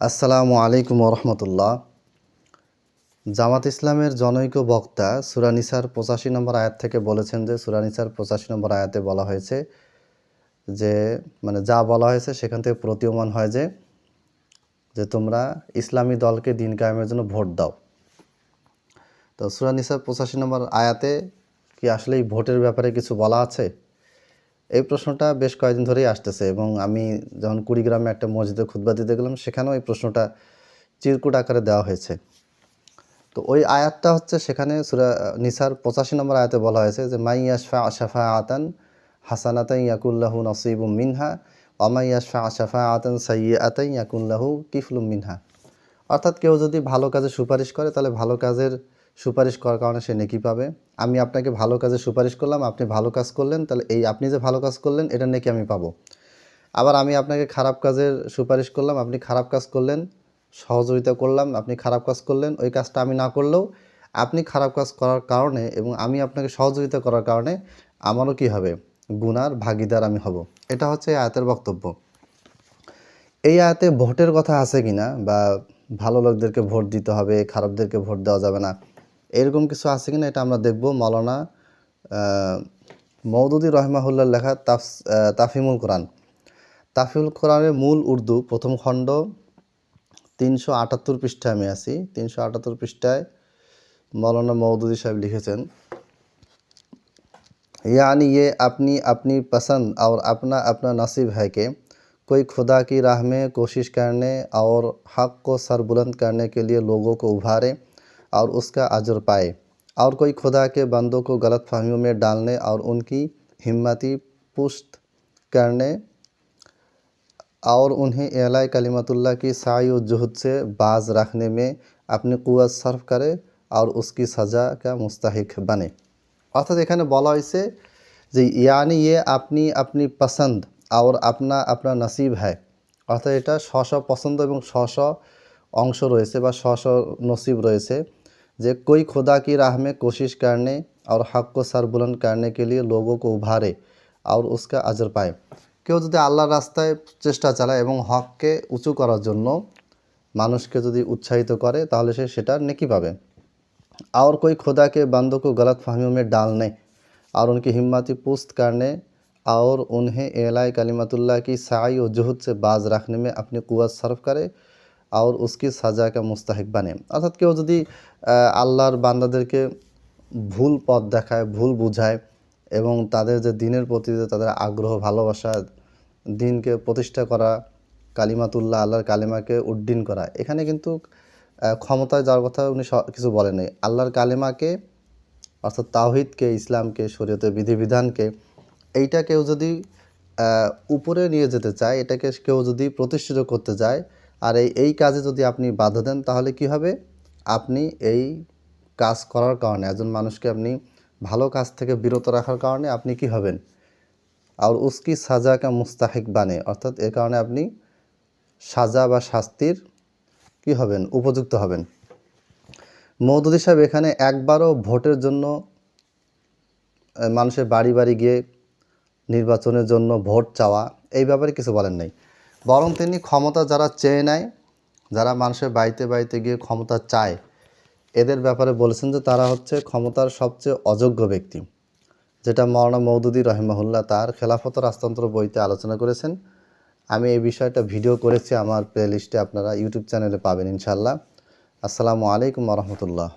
আসসালামু আলাইকুম রহমতুল্লাহ জামাত ইসলামের জনৈক বক্তা সুরানিসার পঁচাশি নম্বর আয়াত থেকে বলেছেন যে সুরানিসার পঁচাশি নম্বর আয়াতে বলা হয়েছে যে মানে যা বলা হয়েছে সেখান থেকে প্রতীয়মান হয় যে যে তোমরা ইসলামী দলকে দিন কায়েমের জন্য ভোট দাও। তো সুরানিসার পঁচাশি নম্বর আয়াতে কি আসলে এই ভোটের ব্যাপারে কিছু বলা আছে? এই প্রশ্নটা বেশ কয়েকদিন ধরেই আসতেছে এবং আমি যখন কুড়িগ্রামে একটা মসজিদে খুতবা দিতে গেলাম, সেখানেও এই প্রশ্নটা চিরকুট আকারে দেওয়া হয়েছে। তো ওই আয়াতটা হচ্ছে সেখানে সুরা নিসার পঁচাশি নম্বর আয়াতে বলা হয়েছে যে, মাই ইয়াশফা আশাফা আতান হাসানাতাই ইয়াকুল্লাহু নসিবুম মিনহা অমাই ইয়াশফা আশাফা আতান সাইয়া আতাই ইয়াকুল্লাহু কিফলুম মিনহা। অর্থাৎ কেউ যদি ভালো কাজে সুপারিশ করে, তাহলে ভালো কাজের সুপারিশ করার কারণে সে নেকি পাবে। আমি আপনাকে ভালো কাজে সুপারিশ করলাম, আপনি ভালো কাজ করলেন, তাহলে এই আপনি যে ভালো কাজ করলেন, এটা নেকি আমি পাবো। আবার আমি আপনাকে খারাপ কাজের সুপারিশ করলাম, আপনি খারাপ কাজ করলেন, সহযোগিতা করলাম, আপনি খারাপ কাজ করলেন, ওই কাজটা আমি না করলেও আপনি খারাপ কাজ করার কারণে এবং আমি আপনাকে সহযোগিতা করার কারণে আমারও কি হবে? গুনার ভাগিদার আমি হব। এটা হচ্ছে আয়াতের বক্তব্য। এই আয়াতে ভোটের কথা আছে কিনা বা ভালো লোকদেরকে ভোট দিতে হবে, খারাপদেরকে ভোট দেওয়া যাবে না এরকম কিছু আছে কি না এটা আমরা দেখব মৌলানা আহ, মৌদুদি রহমাহুল্লার লেখা তাফ আহ, তাফিমুল কোরআন তাফিমুল কোরআনের মূল উর্দু প্রথম খণ্ড তিনশো আটাত্তর পৃষ্ঠায় আমি আছি তিনশো আটাত্তর পৃষ্ঠায় মৌলানা মৌদুদি সাহেব লিখেছেন यानी ये अपनी अपनी पसंद और अपना अपना नसीब है कि कोई खुदा की राह में कोशिश करने और हक़ को सर बुलंद करने के लिए लोगों को उभारे और उसका अजर पाए और कोई खुदा के बंदों को गलत फहमियों में डालने और उनकी हिम्मती पुष्ट करने और उन्हें एला कलिमतुल्लाह की साई व जुहद से बाज रखने में अपनी कुवत सर्फ करे और उसकी सज़ा का मुस्तहिक बने অর্থাৎ এখানে বলা হয়েছে যে ইয়ানি ইয়ে আপনি আপনি পছন্দ আর আপনা আপনা নসিব হ্যায় অর্থাৎ এটা স্ব স্ব পছন্দ এবং স্ব স্ব অংশ রয়েছে বা স্ব স্ব নসিব রয়েছে যে कोई खुदा की राह में कोशिश करने और हक़ को सर बुलंद करने के लिए लोगों को उभारे और उसका अजर पाए কেউ যদি আল্লাহর রাস্তায় চেষ্টা চালায় এবং হককে উঁচু করার জন্য মানুষকে যদি উৎসাহিত করে তাহলে সে সেটার নেকি পাবে और कोई खुदा के बंदों को गलत फहमियों में डालने और उनकी हिम्मती पुस्त करने और उन्हें एलाय कलिमतुल्लाह की साई और जहद से बाज रखने में अपनी कुवत सर्फ करे আর উসকি সাজাকা মুস্তাহিক বানে অর্থাৎ কেউ যদি আল্লাহর বান্দাদেরকে ভুল পথ দেখায় ভুল বুঝায় এবং তাদের যে দিনের প্রতি যে তাদের আগ্রহ ভালোবাসা দিনকে প্রতিষ্ঠা করা কালিমাতুল্লাহ আল্লাহর কালিমাকে উড্ডীন করা এখানে কিন্তু ক্ষমতায় যাওয়ার কথা উনি কিছু বলেনি আল্লাহর কালিমাকে অর্থাৎ তাহিদকে ইসলামকে শরীয়তের বিধিবিধানকে এইটা কেউ যদি উপরে নিয়ে যেতে চায়, এটাকে কেউ যদি প্রতিষ্ঠিত করতে চায় আর এই এই কাজে যদি আপনি বাধা দেন, তাহলে কি হবে? আপনি এই কাজ করার কারণে, একজন মানুষকে আপনি ভালো কাজ থেকে বিরত রাখার কারণে আপনি কি হবেন? আর উস্কি সাজা কা মুস্তাহিক বানে, অর্থাৎ এর কারণে আপনি সাজা বা শাস্তির কি হবেন? উপযুক্ত হবেন। মৌদুদি সাহেব এখানে একবারও ভোটের জন্য মানুষের বাড়ি বাড়ি গিয়ে নির্বাচনের জন্য ভোট চাওয়া, এই ব্যাপারে কিছু বলেন নাই। বরং তিনি ক্ষমতা যারা চেয়ে নেয়, যারা মানুষের বাড়িতে বাড়িতে গিয়ে ক্ষমতা চায়, এদের ব্যাপারে বলেছেন যে তারা হচ্ছে ক্ষমতার সবচেয়ে অযোগ্য ব্যক্তি। যেটা মৌলানা মৌদুদি রহিমাহুল্লাহ তার খেলাফত রাজতন্ত্র বইতে আলোচনা করেছেন। আমি এই বিষয়টা ভিডিও করেছি আমার প্লে লিস্টে আপনারা ইউটিউব চ্যানেলে পাবেন ইনশাল্লাহ আসসালামু আলাইকুম রহমতুল্লাহ।